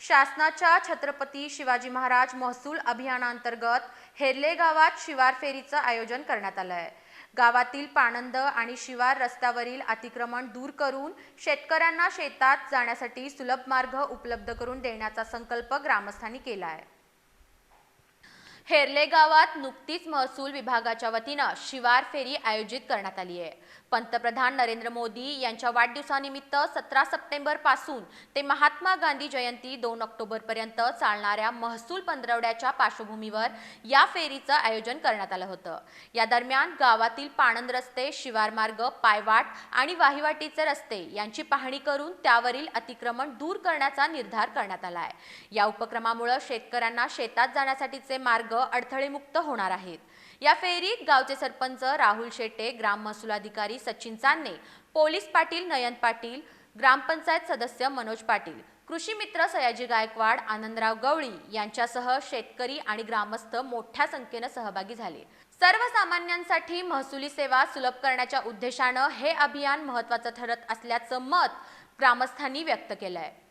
शासनाच्या छत्रपती शिवाजी महाराज महसूल अभियानांतर्गत हेर्ले गावात शिवार फेरीचं आयोजन करण्यात आलं आहे गावातील पाणंद आणि शिवार रस्त्यावरील अतिक्रमण दूर करून शेतकऱ्यांना शेतात जाण्यासाठी सुलभ मार्ग उपलब्ध करून देण्याचा संकल्प ग्रामस्थांनी केला आहे हेरले गावात नुकतीच महसूल विभागाच्या वतीनं शिवार फेरी आयोजित करण्यात आली आहे. पंतप्रधान नरेंद्र मोदी यांच्या वाढदिवसानिमित्त सतरा सप्टेंबरपासून ते महात्मा गांधी जयंती दोन ऑक्टोबर पर्यंत चालणाऱ्या महसूल पंधरवड्याच्या पार्श्वभूमीवर या फेरीचं आयोजन करण्यात आलं होतं. या दरम्यान गावातील पाणंद रस्ते शिवार मार्ग पायवाट आणि वाहिवाटीचे रस्ते यांची पाहणी करून त्यावरील अतिक्रमण दूर करण्याचा निर्धार करण्यात आला आहे. या उपक्रमामुळे शेतकऱ्यांना शेतात जाण्यासाठीचे मार्ग अडथळेमुक्त होणार आहेत. या फेरीत गावचे सरपंच राहुल शेट्टे ग्राम महसूल अधिकारी सचिन चांदणे पोलीस पाटील नयन पाटील ग्रामपंचायत सदस्य मनोज पाटील कृषी मित्र सयाजी गायकवाड आनंदराव गवळी यांच्यासह शेतकरी आणि ग्रामस्थ मोठ्या संख्येनं सहभागी झाले. सर्वसामान्यांसाठी महसुली सेवा सुलभ करण्याच्या उद्देशानं हे अभियान महत्त्वाचं ठरत असल्याचं मत ग्रामस्थांनी व्यक्त केलं आहे